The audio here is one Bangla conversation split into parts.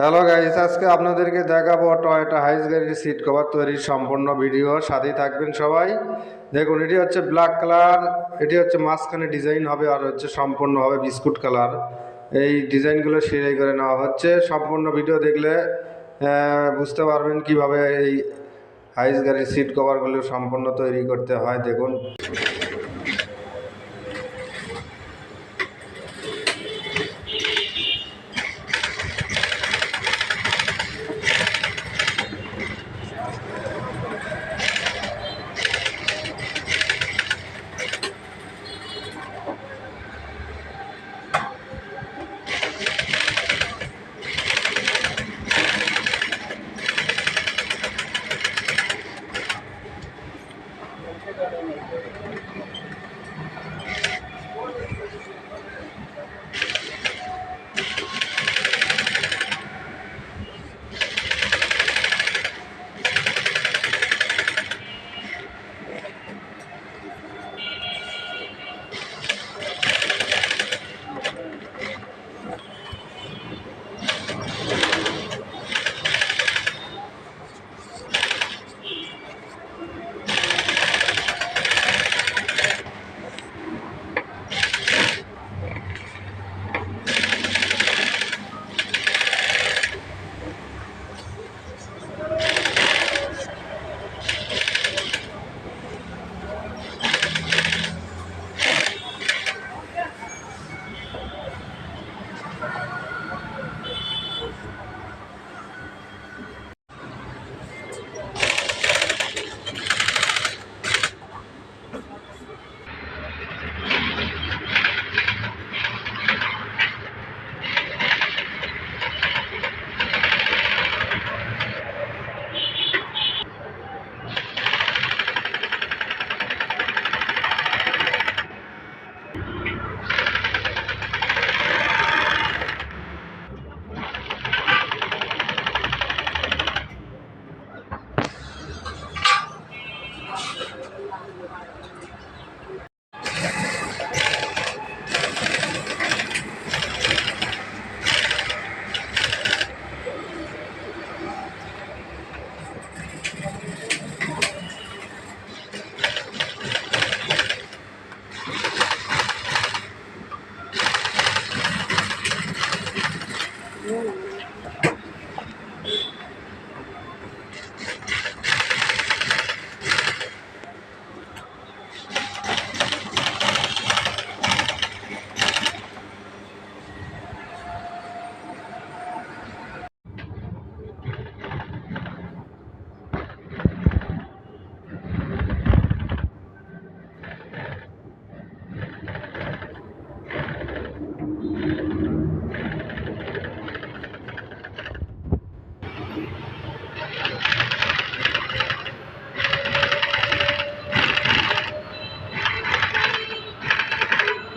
হ্যালো গাইস আজকে আপনাদেরকে দেখাবো টয়োটা হাইস গাড়ির সিট কভার তৈরির সম্পূর্ণ ভিডিও সাথেই থাকবেন সবাই। দেখুন, এটি হচ্ছে ব্ল্যাক কালার এটি হচ্ছে মাঝখানে ডিজাইন হবে আর হচ্ছে সম্পূর্ণ হবে বিস্কুট কালার এই ডিজাইনগুলো সেলাই করে নেওয়া হচ্ছে। সম্পূর্ণ ভিডিও দেখলে বুঝতে পারবেন কীভাবে এই হাইস গাড়ির সিট কভারগুলো সম্পূর্ণ তৈরি করতে হয়। দেখুন।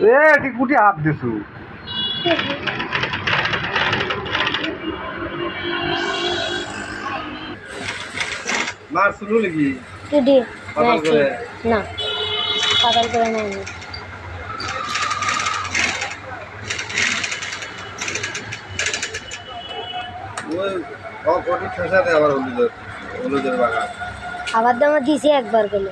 এ কুটি হাত দিছু? মার শুনু নাকি? টুডি না পাতাল করে নেয়নি ওই অকটি ঠেসাতে আবার হলুদের হলুদের বাগান। আবার তো আমার দিছি একবার গেলে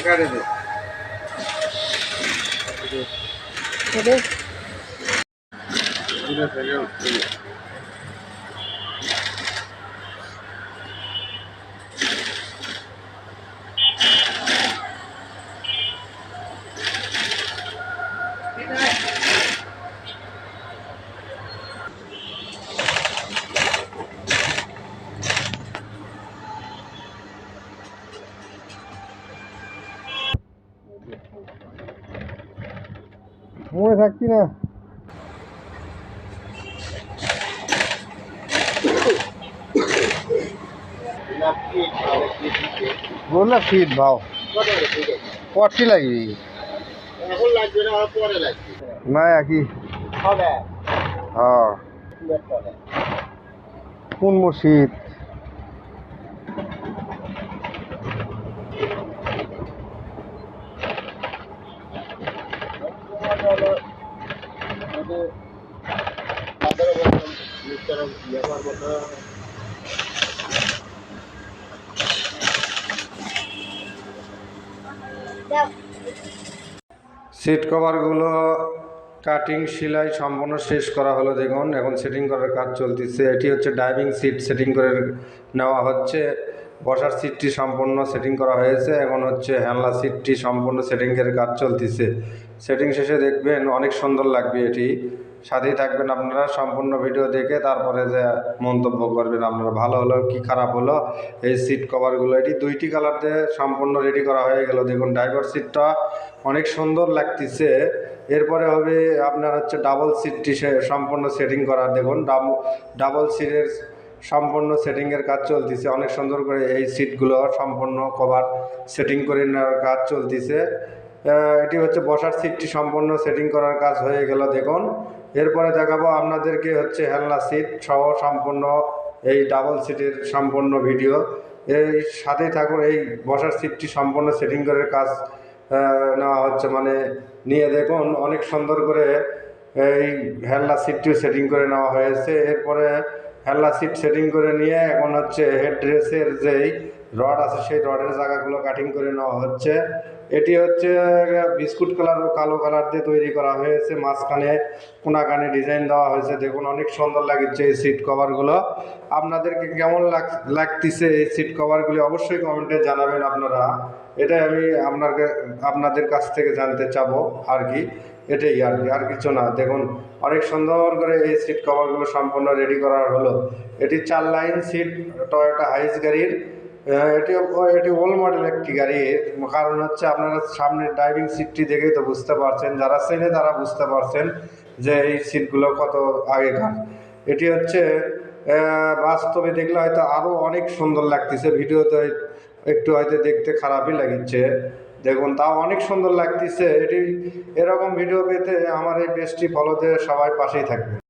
લગાડી દે মনে থাকছি না। বললা ফিট ভাও। পরে লাগবে। না একই। হ্যাঁ। কোন মসজিদ? সিট কভারগুলো কাটিং সেলাই সম্পূর্ণ শেষ করা হলো, দেখুন, এখন সেটিং করার কাজ চলতেছে। এটি হচ্ছে ড্রাইভিং সিট সেটিং করে নেওয়া হচ্ছে। বসার সিটটি সম্পূর্ণ সেটিং করা হয়েছে। এখন হচ্ছে হ্যান্ডলা সিটটি সম্পূর্ণ সেটিংয়ের কাজ চলতেছে। সেটিং শেষে দেখবেন অনেক সুন্দর লাগবে এটি। সাথেই থাকবেন আপনারা, সম্পূর্ণ ভিডিও দেখে তারপরে যে মন্তব্য করবেন আপনারা, ভালো হলো কি খারাপ হলো, এই সিট কভারগুলো এটি দুইটি কালার দিয়ে সম্পূর্ণ রেডি করা হয়ে গেল। দেখুন ড্রাইভার সিটটা অনেক সুন্দর লাগতেছে। এরপরে হবে আপনার হচ্ছে ডাবল সিটটি সম্পূর্ণ সেটিং করা। দেখুন ডাবল সিটের সম্পূর্ণ সেটিংয়ের কাজ চলতেছে। অনেক সুন্দর করে এই সিটগুলো সম্পূর্ণ কভার সেটিং করে নেওয়ার কাজ চলতেছে। এটি হচ্ছে বসার সিটটি সম্পূর্ণ সেটিং করার কাজ হয়ে গেল। দেখুন এরপরে দেখাবো আপনাদেরকে হচ্ছে হেলনা সিট সহ সম্পূর্ণ এই ডাবল সিটের সম্পূর্ণ ভিডিও। এই সাথেই থাকুন, এই বসার সিটটি সম্পূর্ণ সেটিং করে কাজ নেওয়া হচ্ছে। মানে নিয়ে দেখুন, অনেক সুন্দর করে এই হেলনা সিটটিও সেটিং করে নেওয়া হয়েছে। এরপরে হেলনা সিট সেটিং করে নিয়ে এখন হচ্ছে হেড ড্রেসের যেই রড আছে, সেই রডের জায়গাগুলো কাটিং করে নেওয়া হচ্ছে। এটি হচ্ছে, বিস্কুট কালার ও কালো কালার দিয়ে তৈরি করা হয়েছে। মাঝখানে কোনাকানে ডিজাইন দেওয়া হয়েছে। দেখুন, অনেক সুন্দর লাগছে এই সিট কভারগুলো আপনাদেরকে কেমন লাগ, লাগতেছে এই সিট কভারগুলি অবশ্যই কমেন্টে জানাবেন আপনারা। এটাই আমি আপনার আপনাদের কাছ থেকে জানতে চাবো আর কি। এটাই আর কি, আর কিছু না। দেখুন, অনেক সুন্দর করে এই সিট কভারগুলো সম্পূর্ণ রেডি করা হলো। এটি চার লাইন সিট টয়োটা হাইস গাড়ির এটি এটি ওল্ড মডেল একটি গাড়ি। কারণ হচ্ছে আপনারা সামনে ড্রাইভিং সিটটি দেখেই তো বুঝতে পারছেন। যারা চেনে তারা বুঝতে পারছেন যে এই সিটগুলো কত আগেকার। এটি হচ্ছে বাস্তবে দেখলে হয়তো আরও অনেক সুন্দর লাগতেছে। ভিডিওতে একটু হয়তো দেখতে খারাপই লাগছে দেখুন, তাও অনেক সুন্দর লাগতেছে। এটি এরকম ভিডিও পেতে আমার এই পেজটি ফলোতে সবাই পাশেই থাকবে